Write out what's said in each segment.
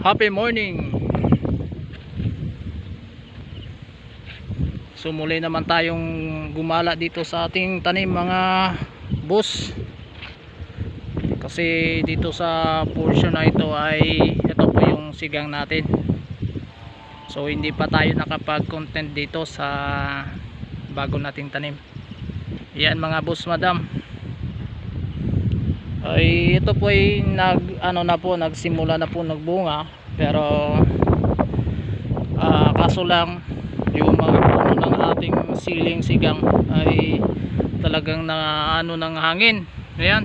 Happy morning! So muli naman tayong gumala dito sa ating tanim mga boss. Kasi dito sa portion na ito ay ito po yung sigang natin. So hindi pa tayo nakapag content dito sa bago nating tanim. Yan mga boss madam ay ito po ay nag ano na po nagsimula na po nagbunga. Pero ah, kaso lang yung mga puno ng ating siling sigang ay talagang na ano ng hangin. Ayan.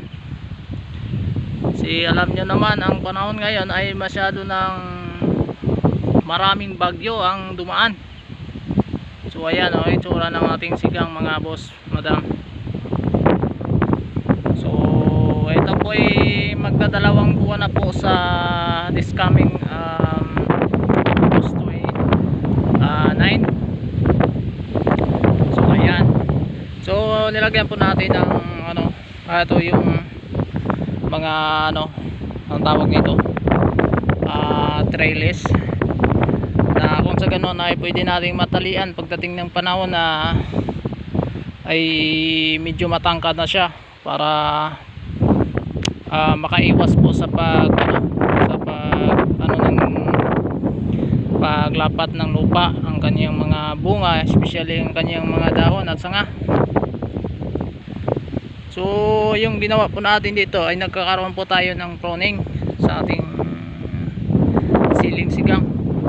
Si alam nyo naman ang panahon ngayon ay masyado ng maraming bagyo ang dumaan. So ayan o itsura ng ating sigang mga boss madam So, ito po ay magdadalawang buwan na po sa this coming um, August 9. So, ayan. So, nilagyan po natin ng ano, ah, ito yung mga ano, ang tawag nito, ah, trellis na kung sa ganun ay pwede nating matalian pagdating ng panahon na ay medyo matangkad na siya para ah, makaiwas po sa pag ano, sa pag ano ng paglapat ng lupa ang kanyang mga bunga especially ang kanyang mga dahon at sanga. So yung ginawa po natin dito ay nagkakaroon po tayo ng pruning sa ating siling sigang.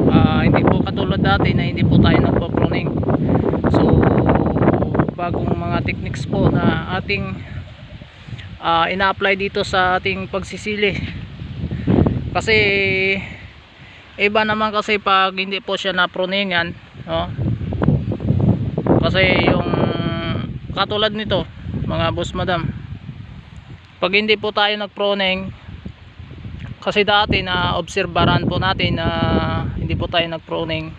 Ah, hindi po katulad dati na hindi po tayo nagpo-pruning so bagong mga techniques po na ating ah, ina-apply dito sa ating pagsisili kasi iba naman kasi pag hindi po siya na-pruningan no? kasi yung katulad nito mga boss madam pag hindi po tayo nag-pruning kasi dati na obserbaran po natin na hindi po tayo nag-pruning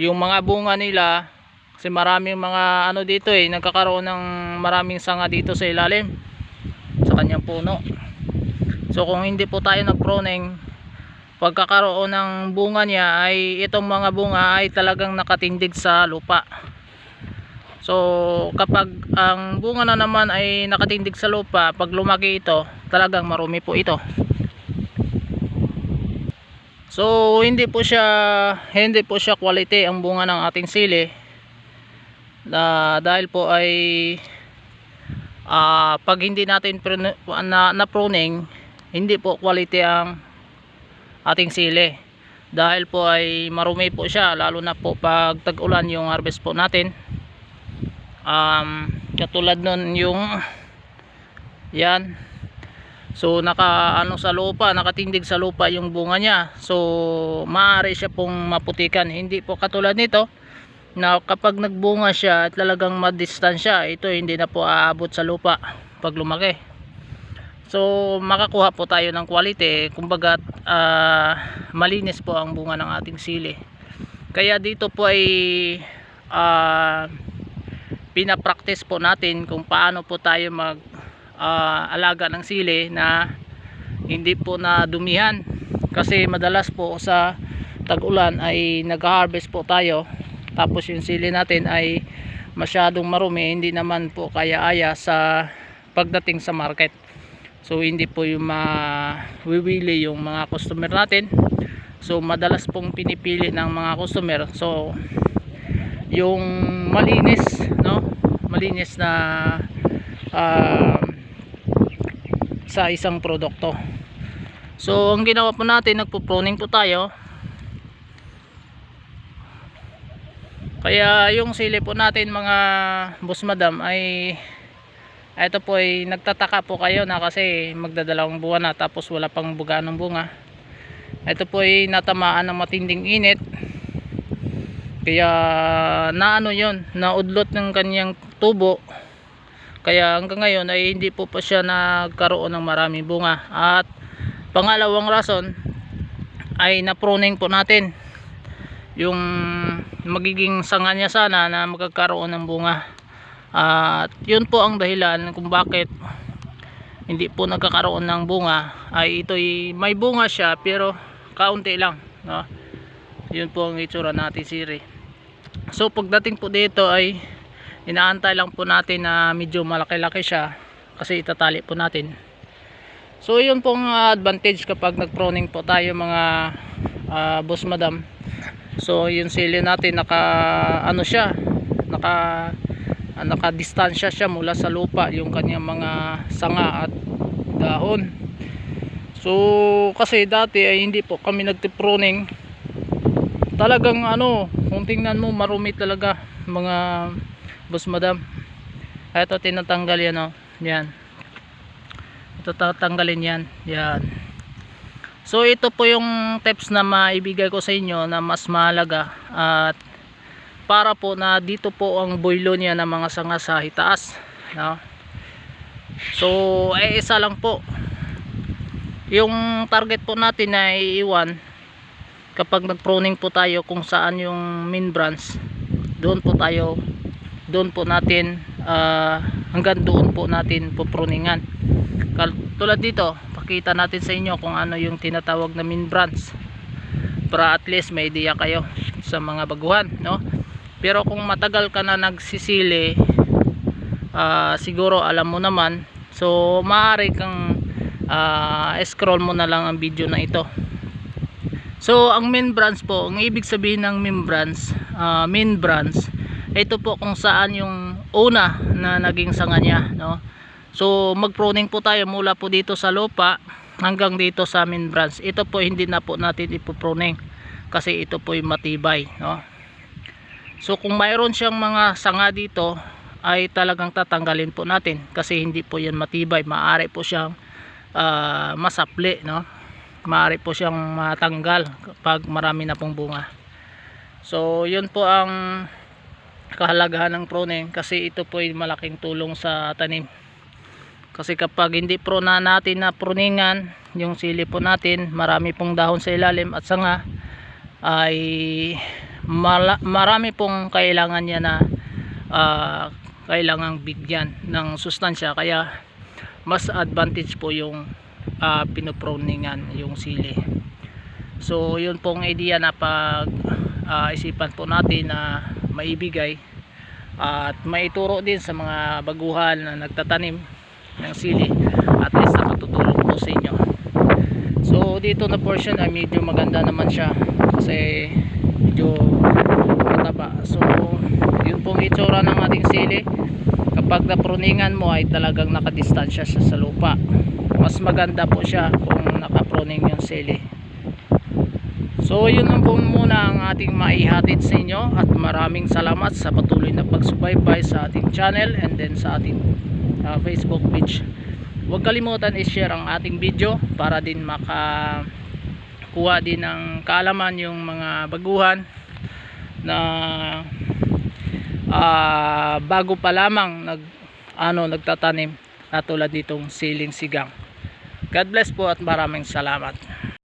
yung mga bunga nila kasi maraming mga ano dito eh nagkakaroon ng maraming sanga dito sa ilalim sa kanyang puno. So kung hindi po tayo nag-pruning pagkakaroon ng bunga niya ay itong mga bunga ay talagang nakatindig sa lupa. So kapag ang bunga na naman ay nakatindig sa lupa pag lumaki ito talagang marumi po ito. So hindi po siya hindi po siya quality ang bunga ng ating sili na dahil po ay ah, pag hindi natin na, na pruning hindi po quality ang ating sili dahil po ay marumi po siya lalo na po pag tag-ulan yung harvest po natin um, katulad nun yung yan So naka ano sa lupa, nakatindig sa lupa yung bunga niya. So maaari siya pong maputikan. Hindi po katulad nito na kapag nagbunga siya at talagang madistansya, ito hindi na po aabot sa lupa pag lumaki. So makakuha po tayo ng quality, kumbaga ah, malinis po ang bunga ng ating sili. Kaya dito po ay ah, pinapractice po natin kung paano po tayo mag ah, alaga ng sili na hindi po na dumihan kasi madalas po sa tag-ulan ay nag-harvest po tayo tapos yung sili natin ay masyadong marumi hindi naman po kaya-aya sa pagdating sa market. So hindi po yung mawiwili yung mga customer natin. So madalas pong pinipili ng mga customer. So yung malinis no? Malinis na ah, sa isang produkto. So ang ginawa po natin nagpo-pruning po tayo kaya yung sili po natin mga boss madam ay ito po ay nagtataka po kayo na kasi magdadalawang buwan na tapos wala pang buga ng bunga. Ito po ay natamaan ng matinding init. Kaya naano yon naudlot ng kanyang tubo. Kaya hanggang ngayon ay hindi po pa siya nagkaroon ng maraming bunga. At pangalawang rason ay na-pruning po natin yung magiging sanga niya sana na magkakaroon ng bunga. At yun po ang dahilan kung bakit hindi po nagkakaroon ng bunga ay ito'y may bunga siya pero kaunti lang no? Yun po ang itsura natin siri. So pagdating po dito ay inaantay lang po natin na medyo malaki-laki siya kasi itatali po natin. So yun pong ah, advantage kapag nag-proning po tayo mga ah, boss madam so yung sili natin naka ano siya naka ah, naka-distansya siya mula sa lupa yung kanyang mga sanga at dahon. So kasi dati ay hindi po kami nagtiproning talagang ano kung tingnan mo marumi talaga mga boss madam. Ito tinatanggal yan oh. Yan. Ito tatanggalin yan. Yan so ito po yung tips na maibigay ko sa inyo na mas mahalaga at para po na dito po ang boylo niya ng mga sanga sa hitaas no? so ay isa lang po yung target po natin na iiwan kapag nag-proning po tayo kung saan yung main branch doon po tayo doon po natin ah, hanggang doon po natin puproningan Kal- tulad dito pakita natin sa inyo kung ano yung tinatawag na main branch para at least may idea kayo sa mga baguhan no? Pero kung matagal ka na nagsisili ah, siguro alam mo naman. So maaari kang ah, scroll mo na lang ang video na ito. So, ang main branch po, ang ibig sabihin ng main branch, ah, main branch, ito po kung saan yung una na naging sanga niya, no? So, mag-pruning po tayo mula po dito sa lupa hanggang dito sa main branch. Ito po hindi na po natin ipopruning kasi ito po yung matibay, no? So, kung mayroon siyang mga sanga dito, ay talagang tatanggalin po natin kasi hindi po yan matibay. Maaari po siyang ah, masapli, no? maaari po siyang matanggal pag marami na pong bunga so yun po ang kahalagahan ng pruning kasi ito po ay malaking tulong sa tanim kasi kapag hindi pro na natin na pruningan yung sili po natin marami pong dahon sa ilalim at sanga ay marami pong kailangan niya na ah, kailangang bigyan ng sustansya. Kaya mas advantage po yung uh, pinoproningan yung sili. So yun pong idea na pag ah, isipan po natin na maibigay at maituro din sa mga baguhan na nagtatanim ng sili at least nakatutulong po sa inyo. So dito na portion ay medyo maganda naman siya. Kasi medyo mataba. So yun pong itsura ng ating sili kapag napruningan mo ay talagang nakadistansya siya sa lupa. Mas maganda po siya kung nakapruning yung sili so yun lang po muna ang ating maihatid sa inyo. At maraming salamat sa patuloy na pagsubaybay sa ating channel and then sa ating uh, facebook page. Huwag kalimutan i-share ang ating video para din maka kuha din ng kaalaman yung mga baguhan na ah, bago pa lamang nag ano nagtatanim at tulad nitong siling sigang. God bless po at maraming salamat